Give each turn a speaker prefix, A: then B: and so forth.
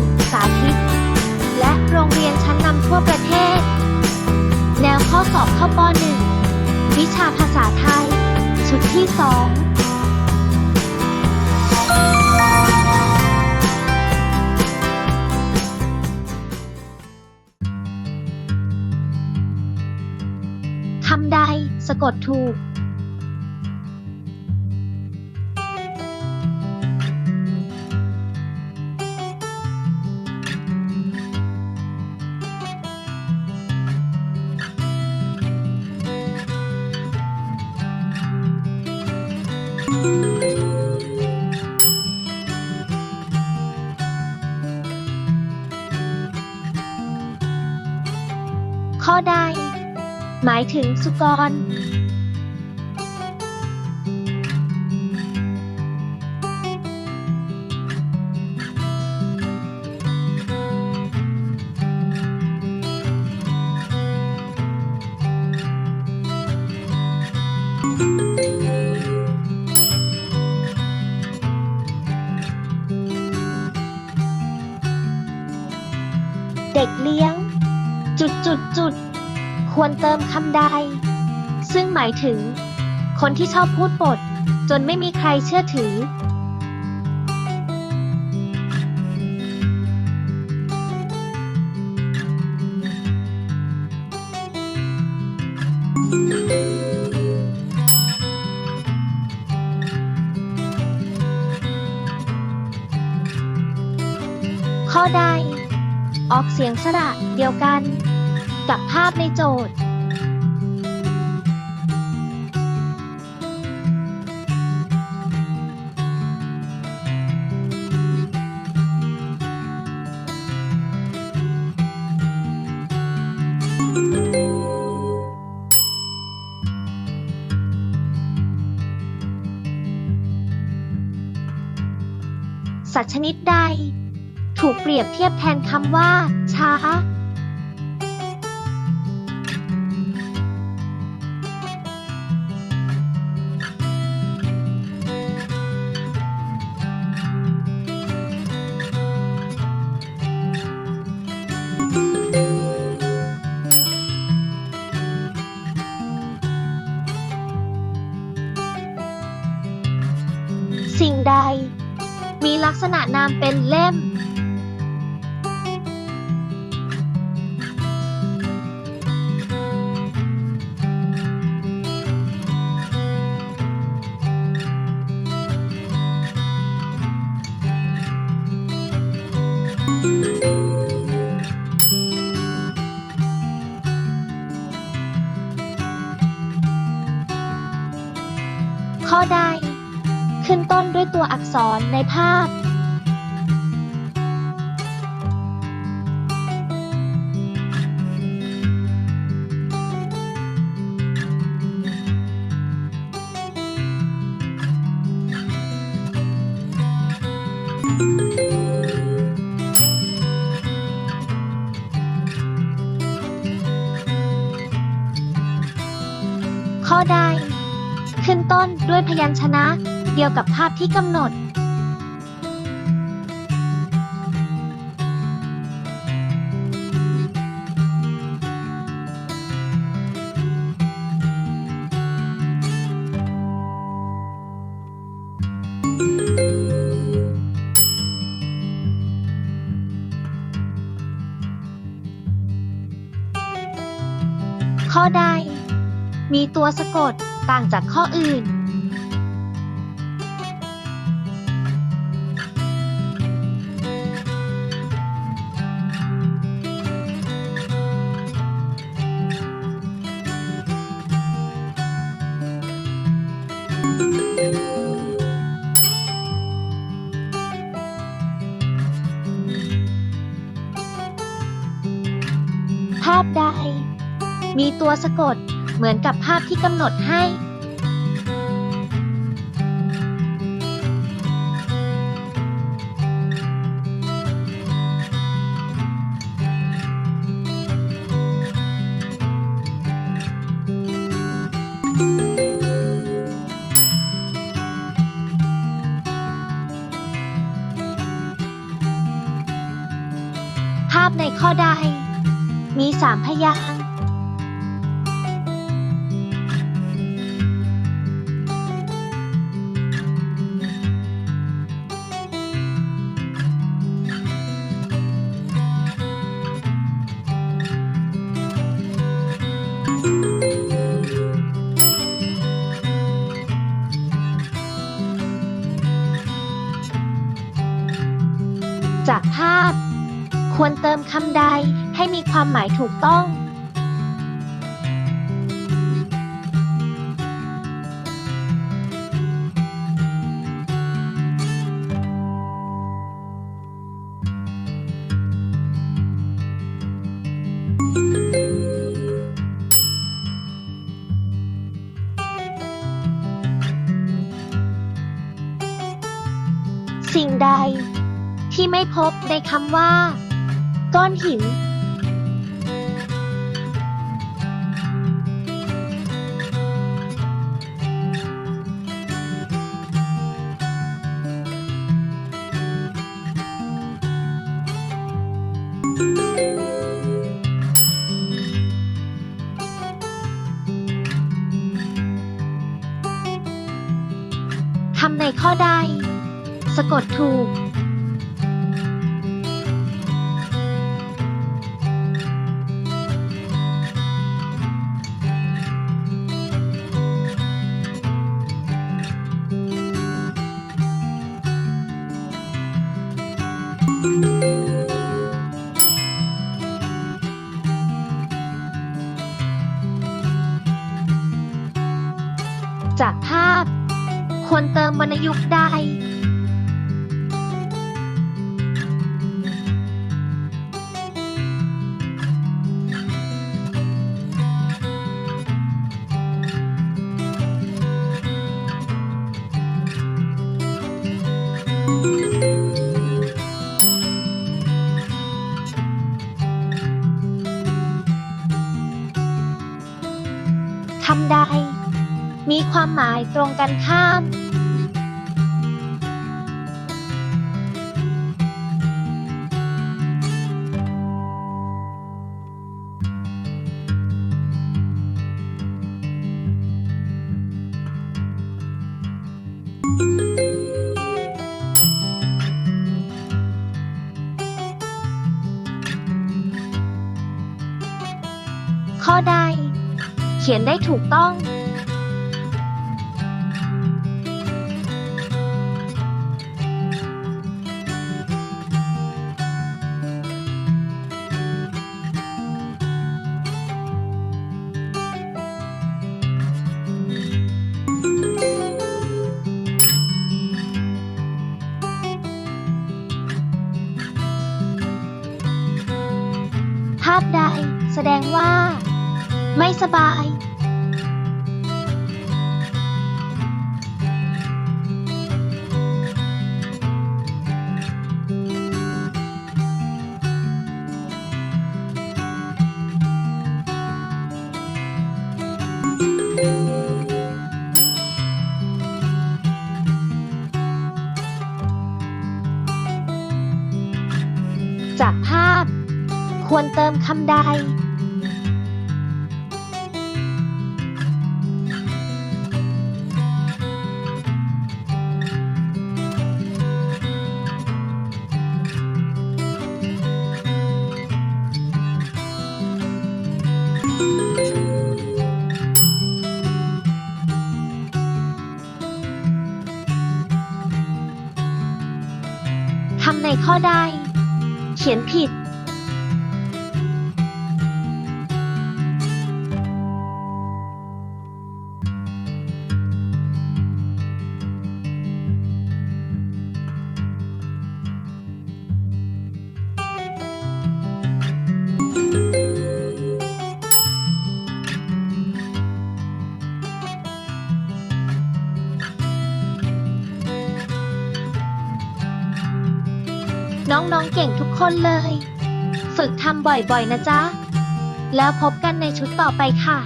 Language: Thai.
A: 1 สาธิต และโรงเรียนชั้นนำทั่วประเทศ แนวข้อสอบเข้าป .1 วิชาภาษาไทย ชุดที่ 2คำใดสะกดถูก ข้อใด หมายถึงสุกร เด็กเลี้ยง จุดจุดจุดควรเติมคำใด ซึ่งหมายถึง คนที่ชอบพูดปด จนไม่มีใครเชื่อถือ ข้อใด ออกเสียงสระเดียวกัน กับภาพในโจทย์ สัตว์ชนิดใด ถูกเปรียบเทียบแทนคำว่า ช้า สิ่งใด มีลักษณะนามเป็นเล่ม ข้อใด ขึ้นต้นด้วยตัวอักษรในภาพข้อ ต้นด้วยพยัญชนะ เดียวกับภาพที่กำหนด ข้อใดมีตัวสะกดต่างจากข้ออื่น มีตัวสะกด เหมือนกับภาพที่กำหนดให้ ภาพในข้อใดมีสามพยางค์ ควรเติมคำใดให้มีความหมายถูกต้องสิ่งใดที่ไม่พบในคำว่า ก้อนหินคำในข้อใดสะกดถูก คำใดมีความหมายตรงกันข้าม ขียนได้ถูกต้อง ภาพใดแสดงว่า ไม่สบาย จากภาพ ควรเติมคำใด ในข้อใด เขียนผิด น้องๆเก่งทุกคนเลย ฝึกทำบ่อยๆนะจ๊ะ แล้วพบกันในชุดต่อไปค่ะ